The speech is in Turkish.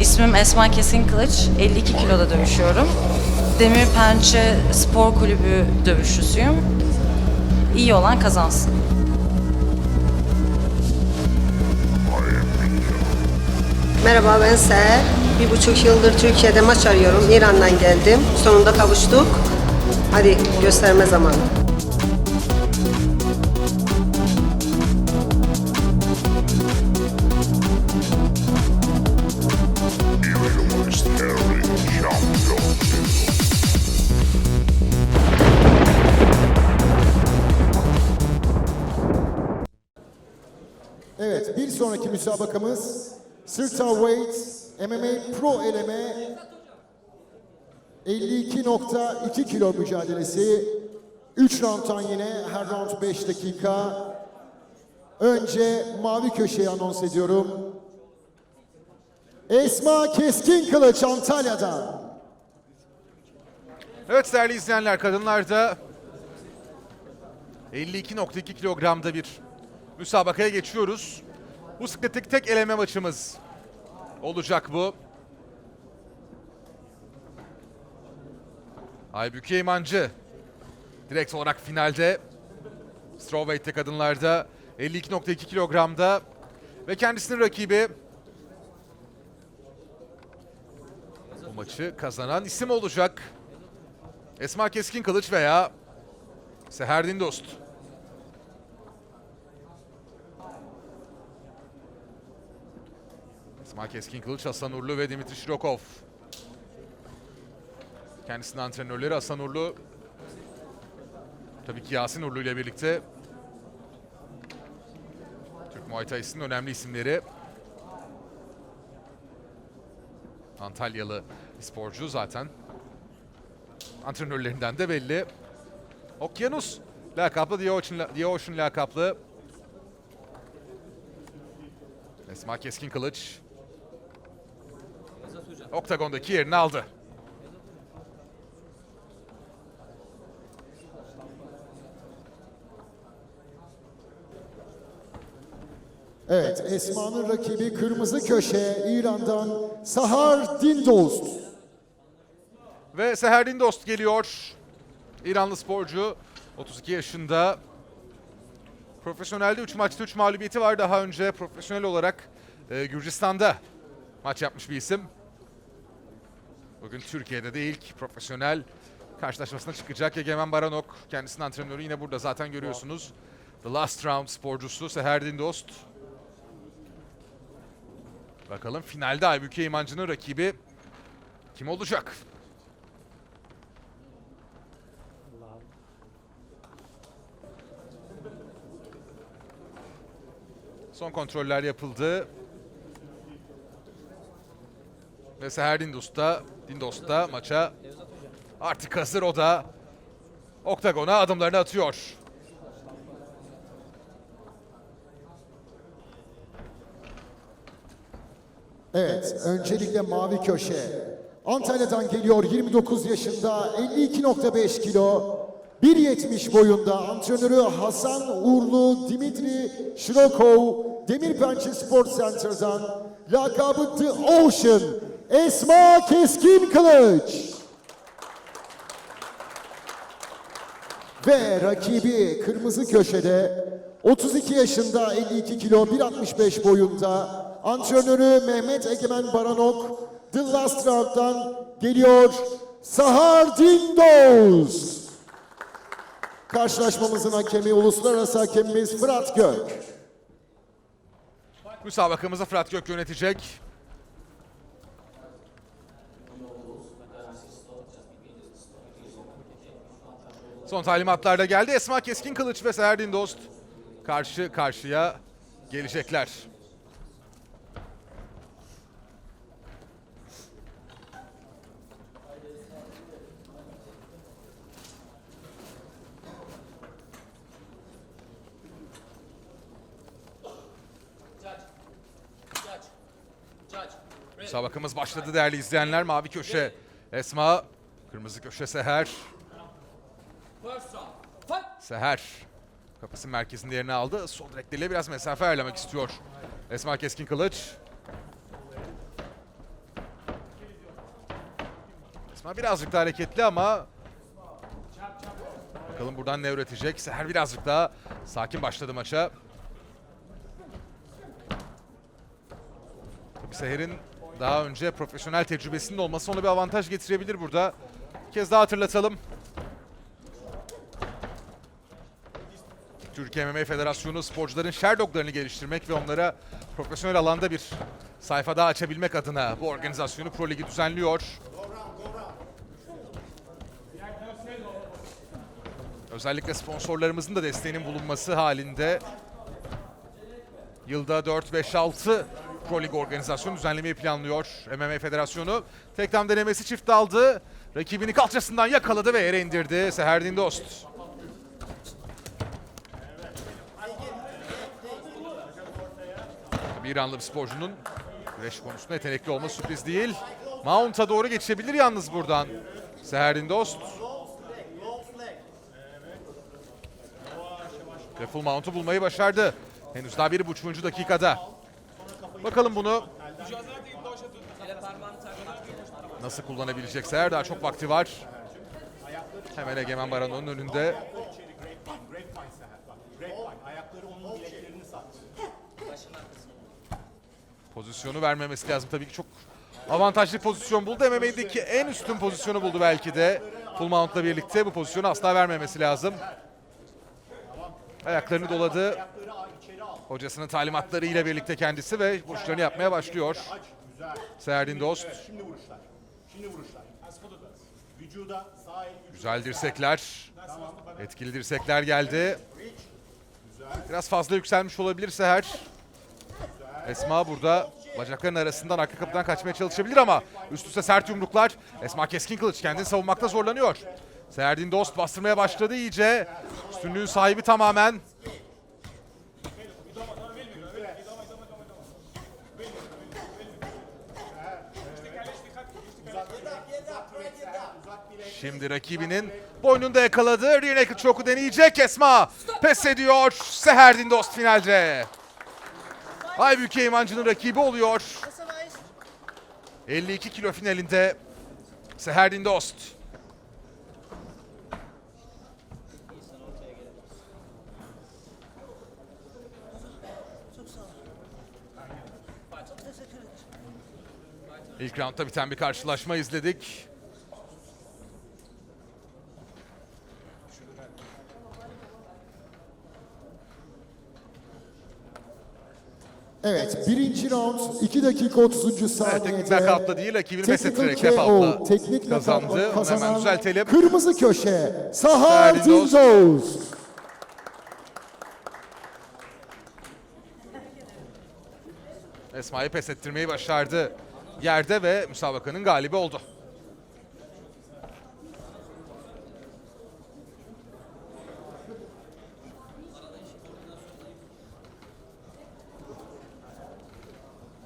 İsmim Esma Kesin Kılıç. 52 kiloda dövüşüyorum. Demir Pençe Spor Kulübü dövüşçüsüyüm. İyi olan kazansın. Merhaba ben Seher. Bir buçuk yıldır Türkiye'de maç arıyorum. İran'dan geldim. Sonunda kavuştuk. Hadi gösterme zamanı. Sonraki müsabakamız Sırta Weight MMA Pro eleme 52.2 kilo mücadelesi. 3 roundtan yine her round 5 dakika. Önce mavi köşeyi anons ediyorum. Esma Keskin Kılıç Antalya'dan. Evet değerli izleyenler kadınlarda 52.2 kilogramda bir müsabakaya geçiyoruz. Bu sıklıktaki tek eleme maçımız olacak bu. Aybüke İmancı direkt olarak finalde Strawweight'te kadınlarda 52.2 kilogramda ve kendisinin rakibi bu maçı kazanan isim olacak. Esma Keskin Kılıç veya Seher Dindost. Esma Keskin Kılıç, Hasan Urlu ve Dimitri Şirokov. Kendisinin antrenörleri Hasan Urlu. Tabii ki Yasin Urlu ile birlikte. Türk Muay Thai'sinin önemli isimleri. Antalyalı sporcu zaten. Antrenörlerinden de belli. Okyanus lakaplı, Ocean lakaplı. Esma Keskin Kılıç. Oktagondaki yerini aldı. Evet, Esma'nın rakibi kırmızı köşe İran'dan Sahar Dindost. Ve Seher Dindost geliyor. İranlı sporcu. 32 yaşında. Profesyonelde 3 maçta 3 mağlubiyeti var. Daha önce profesyonel olarak e, Gürcistan'da maç yapmış bir isim. Bugün Türkiye'de de ilk profesyonel karşılaşmasına çıkacak. Egemen Baranok kendisinin antrenörü yine burada zaten görüyorsunuz. The Last Round sporcusu Seher Dindost. Bakalım finalde Aybüke İmancı'nın rakibi kim olacak? Son kontroller yapıldı. Ve Seher Dindos da, Dindos da maça artık hazır o da oktagona adımlarını atıyor. Evet, öncelikle mavi köşe. Antalya'dan geliyor 29 yaşında, 52.5 kilo, 1.70 boyunda. Antrenörü Hasan Uğurlu, Dimitri Şirokov, Demirpençe Sport Center'dan. Lakabı The Ocean, Esma Keskin Kılıç. Ve rakibi kırmızı köşede 32 yaşında 52 kilo 1.65 boyunda antrenörü Mehmet Egemen Baranok The Last Round'dan geliyor Sahar Dindoz. Karşılaşmamızın hakemi uluslararası hakemimiz Fırat Gök. Müsabakamızı Fırat Gök yönetecek. Son talimatlar da geldi. Esma Keskin Kılıç ve Seher Dindost karşı karşıya gelecekler. Müsabakamız başladı değerli izleyenler. Mavi köşe Esma, kırmızı köşe Seher. Seher kapısının merkezinde yerini aldı. Sol direkleriyle biraz mesafe ayarlamak istiyor. Esma Keskin Kılıç. Esma birazcık daha hareketli ama bakalım buradan ne üretecek. Seher birazcık daha sakin başladı maça. Seher'in daha önce profesyonel tecrübesinin olması ona bir avantaj getirebilir burada. Bir kez daha hatırlatalım. Türkiye MMA Federasyonu sporcuların Sherdog'larını geliştirmek ve onlara profesyonel alanda bir sayfa daha açabilmek adına bu organizasyonu Pro Ligi düzenliyor. Özellikle sponsorlarımızın da desteğinin bulunması halinde yılda 4, 5, 6 Pro Lig organizasyonu düzenlemeyi planlıyor MMA Federasyonu. Teklam denemesi çift aldı. Rakibini kalçasından yakaladı ve yere indirdi Seherdin Dost. İranlı bir sporcunun güreş konusunda yetenekli olması sürpriz değil. Mount'a doğru geçebilir yalnız buradan. Seherdin Dost. Full mount'u bulmayı başardı. Henüz daha bir buçuğuncu dakikada. Bakalım bunu nasıl kullanabilecek Seher. Daha çok vakti var. Hemen Egemen Baran'ın önünde. Pozisyonu vermemesi lazım. Tabii ki çok avantajlı pozisyon buldu. MMA'deki en üstün pozisyonu buldu belki de. Full mount'la birlikte bu pozisyonu asla vermemesi lazım. Ayaklarını doladı. Hocasının talimatları ile birlikte kendisi ve vuruşlarını yapmaya başlıyor. Serdin Dost. Şimdi vuruşlar. Şimdi vuruşlar. Vücuda sağ el Güzel dirsekler. Etkili dirsekler geldi. Biraz fazla yükselmiş olabilir Seher. Esma burada bacakların arasından arka kapıdan kaçmaya çalışabilir ama üst üste sert yumruklar. Esma keskin kılıç kendini savunmakta zorlanıyor. Seherdin Dost bastırmaya başladı iyice. Üstünlüğün sahibi tamamen. Şimdi rakibinin boynunda yakaladı. Rear naked choke'u deneyecek Esma. Pes ediyor. Seherdin Dost finalde. Aybüke İmancı'nın rakibi oluyor. 52 kilo finalinde Seherdin Dost. İlk roundda biten bir karşılaşma izledik. Evet, birinci round 2 dakika 30. saniyede. teknik knockout'la değil, rakibini Technical ettirerek KO, knockout'la teknik kazandı. Onu kazanan hemen düzeltelim. Kırmızı köşe, Sahar Sahar Dindoz. Dindoz. Esma'yı pes ettirmeyi başardı yerde ve müsabakanın galibi oldu.